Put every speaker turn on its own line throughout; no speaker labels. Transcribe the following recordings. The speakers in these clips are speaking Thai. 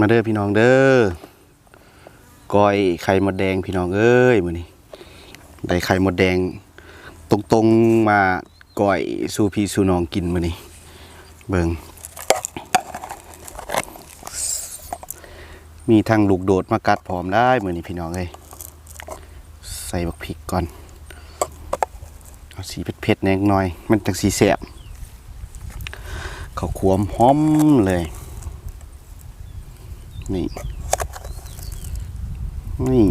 มาเด้อพี่น้องเด้อก้อยไข่มดแดงพี่น้องเอ้ยมื้อนี้ได้ไข่มดแดง ตรงๆมาก้อยสู่พี่สู่น้องกินมื้อนี้เบิ่งมีทางลูกโดดมากัดพร้อมได้มื้อนี้พี่น้องเอ้ยใส่บักพริกก่อนเอาสีเผ็ดๆแน่หน่อย มันจังสีแซ่บข้าวควมหอมเลย นี่ นี่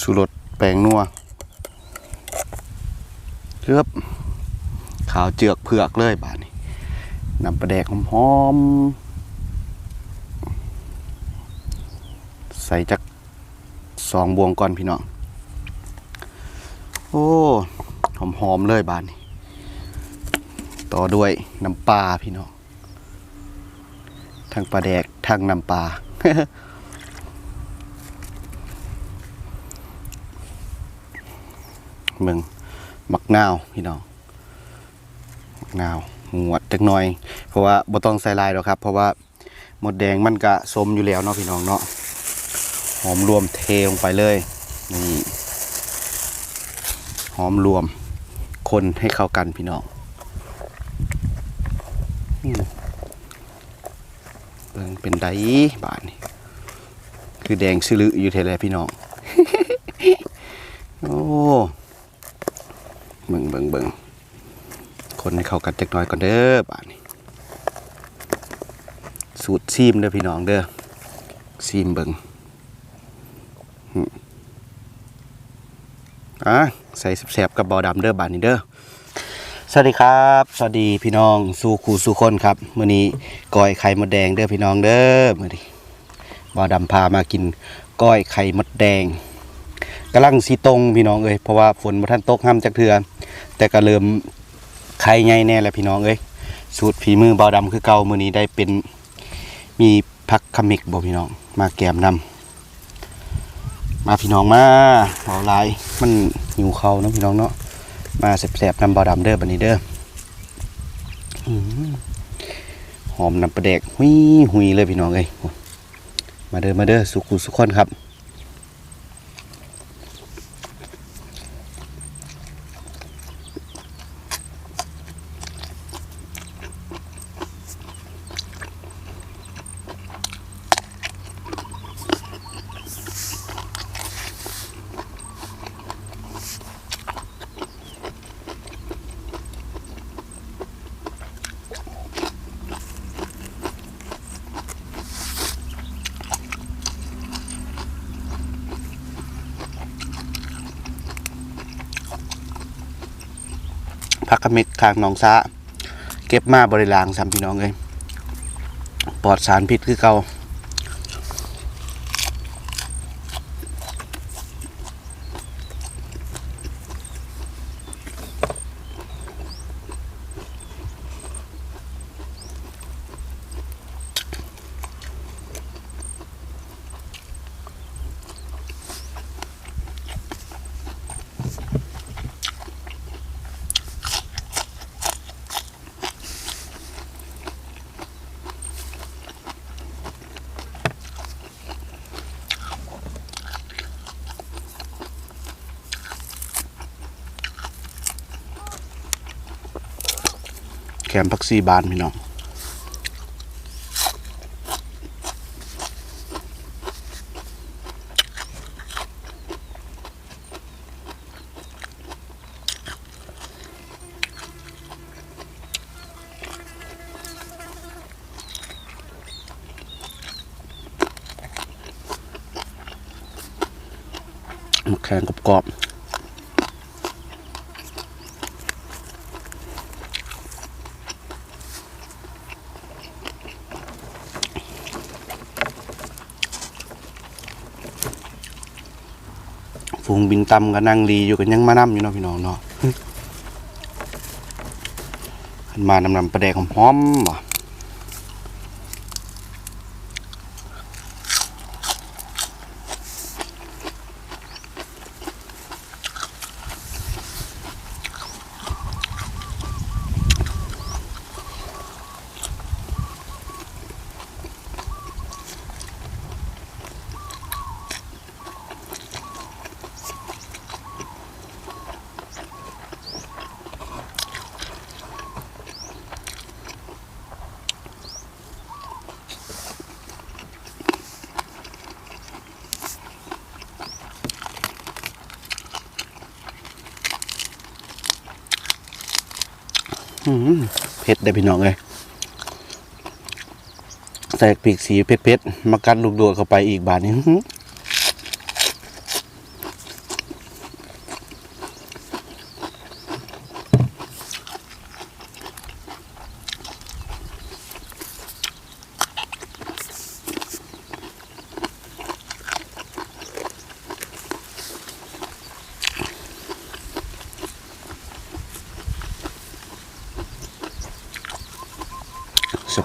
สูรสแป้งนัวเกือบขาวเจือกเผือกเลยบาดนี้นำปลาแดกหอมๆ ใส่จักสองบวงก่อนพี่น้อง โอ้ หอมๆเลยบาดนี้ ต่อด้วยน้ำปลาพี่น้อง ทั้งปลาแดกทั้งน้ำปลาเมืองมักนาวพี่น้องมักนาวงวดจักหน่อย เพราะว่าบ่ต้องใส่ลายหรอกครับ เพราะว่าหมดแดงมันก็สมอยู่แล้วเนาะพี่น้องเนาะหอมรวมเทลงไปเลยนี่หอมรวมคนให้เข้ากันพี่น้อง บิ่งเป็นไดบาทนี่คือแดงซื้อลืออยู่เทเลพี่น้อง โอ้เบิ่งเบิ่งเบิ่งคนให้เข้ากันจักน่อยก่อนเด้อบาทนี่สูตรซีมเด้อพี่น้องเด้อซีมเบิ่งอะใส่แสบกับบอดำเด้อบาทนี้เด้อ สวัสดีครับ สวัสดีพี่น้องสู่คูสู่คนครับมื้อนี้ก้อยไข่มดแดงเด้อพี่น้องเด้อมื้อนี้บ่าวดำพามากินก้อยไข่มดแดงกำลังสีตรงพี่น้องเอ้ยเพราะว่าฝนบ่ทันตกห้ามจักเทือแต่ก็เริ่มไข่ใหญ่แน่แล้วพี่น้องเอ้ยสูตรฝีมือบ่าวดำคือเก่ามื้อนี้ได้เป็นมีผักขมิกบ่พี่น้องมาแกมนำมาพี่น้องมาเอาลายมันหิวเขาเนาะพี่น้องเนาะ มาแสบๆนำบอดำเด้อบันนี้เด้ออื้อหอมน้ำปลาแดกหุยหุยเลยพี่น้องเอ้ยมาเด้อมาเด้อสุขุสุขคนครับ พักกระเม็ดคางนองซาเก็บมาบริลางสามพี่น้องเลยปลอดสารพิษคือเก่า มพักซีบานพี่น้องแข็งกรอบๆ ฝูงบินตำก็นั่งรีอยู่กันยังมานํอยู่เนาะพี่น้องเนาะมานำนำประแดกหอมๆบ่ เผ็ดได้พี่น้องเลยใส่ปีกสีเผ็ดๆมากัดลูกโดดเข้าไปอีกบาทนี้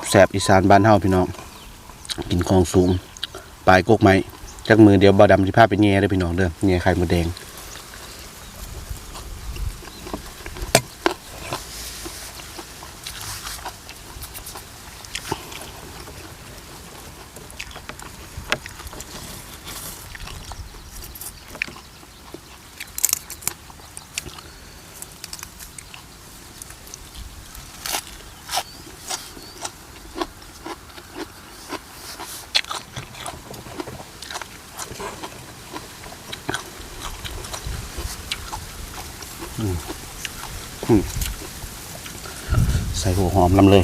แสบๆอีสานบ้านเฮาพี่น้อง กินของสูง ปลายกกไม้จักมือเดียวบ่ดำที่ภาเป็นแง่เด้พี่น้องเด้อแง่ไข่มดแดง ใส่หัวหอมลำเลย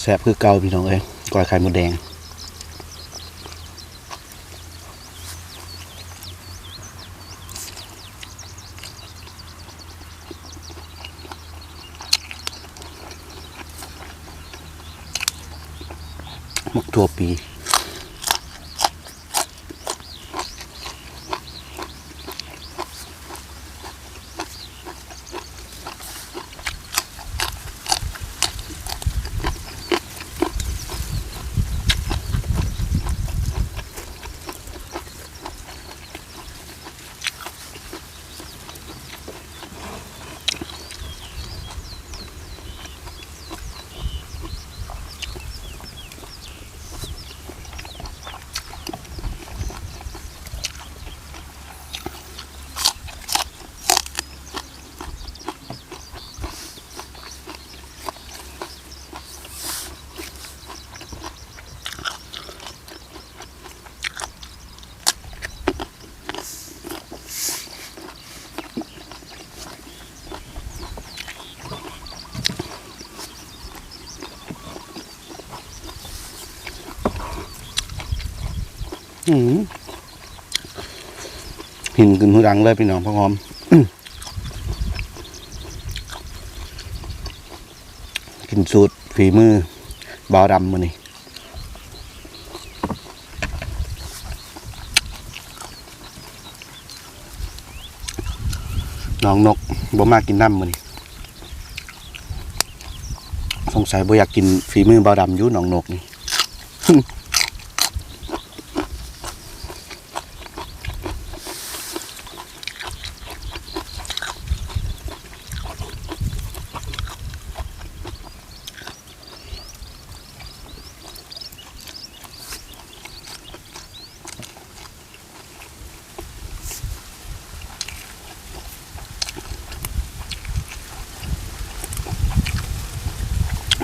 แซ่บคือเกาพี่น้องเอ้ยกอยไข่มดแดง มกทั่วปี หินขึ้นหูดังเลยพี่น้องพ่อหอมกินสูตรฝีมือบาวดำมานี่น้องนกบ่มากินน้ำมานี่สงสัยบ่อยากกินฝีมือบาวดำอยู่น้องนกนี่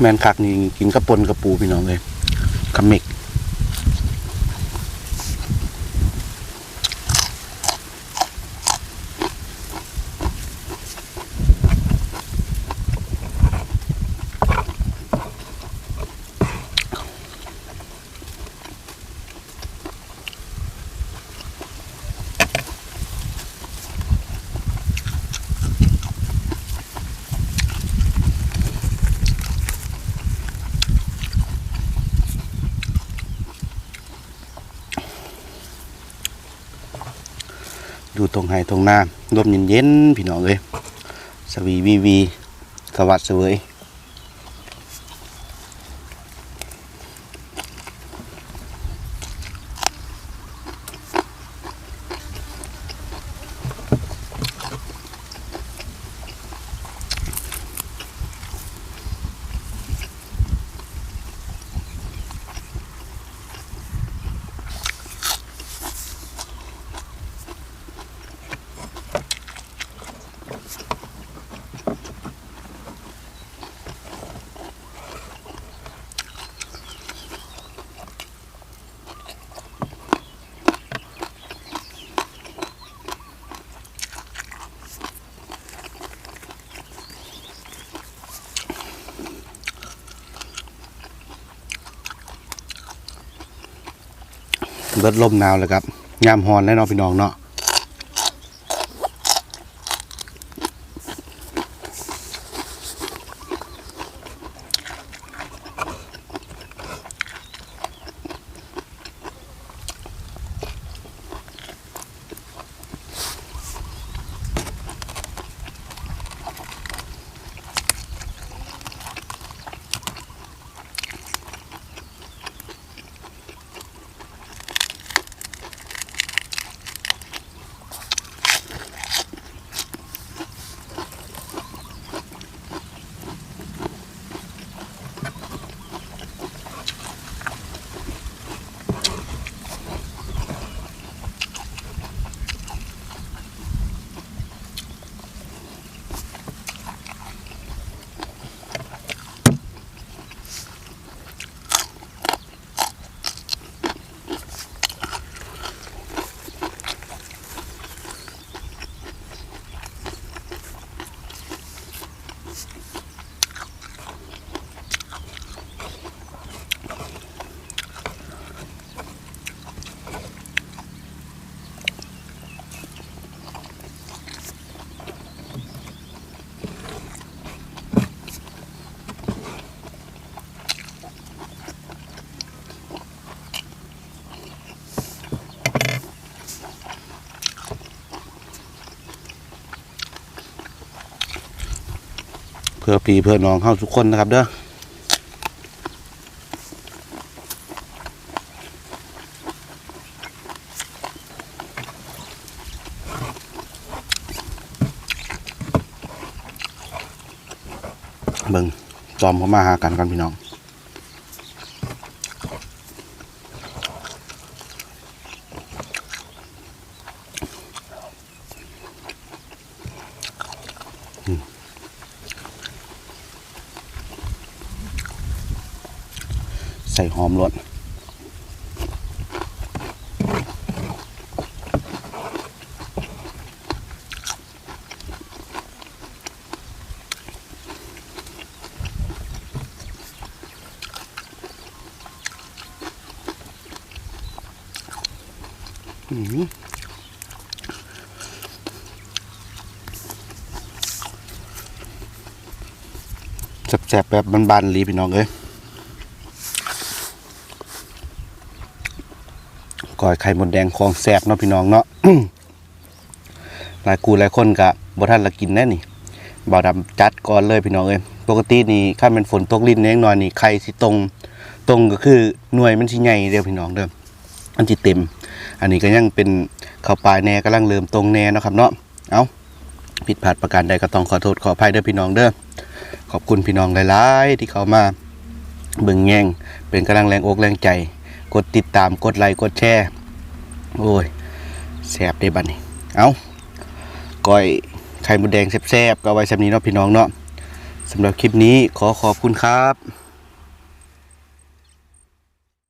แมนคักนี่กินกระปนกระปูพี่น้องเลยคำเมก อยู่ตรงไห้ตรงนาลมเย็นๆพี่น้องเลยสวีวีวีสวัสดิ์เสวย เบิดลมหนาวเลยครับยามฮอนแน่นอนพี่น้องเนาะ พื่อพี่เพื่อน้องเข้าทุกคนนะครับเด้อเบิ่งจอมเขามาหากันกันพี่น้อง ใส่หอมรสอื้อหือแซ่บๆแบบบานๆลีพี่น้องเอ้ย ก้อยไข่มดแดงของแสบเนาะพี่น้องเนาะหลายกูหลายคนกะบ่ทันละกินแน่นี่บ่าวดำจัดก่อนเลยพี่น้องเอ้ยปกตินี่คันเป็นฝนตกลิ้นแน่น้อยนี่ไข่สิตรงตรงก็คือหน่วยมันสิใหญ่เด้อพี่น้องเด้ออันสิเต็ม อันนี้ก็ยังเป็นข้าวปลายแน่กำลังเริ่มตรงแน่เนาะครับเนาะเอาผิดพลาดประการใดก็ต้องขอโทษขออภัยเด้อพี่น้องเด้อขอบคุณพี่น้องหลาย ๆ ที่เขามาเบิ่งแยงเป็นกำลังแรงอกแรงใจ กดติดตามกดไลค์กดแชร์โอ้ยแสบได้บัดนี้เอาก้อยไข่มดแดงแซ่บๆก็ไว้สำนี้เนาะพี่น้องเนาะสำหรับคลิปนี้ขอขอบคุณครับ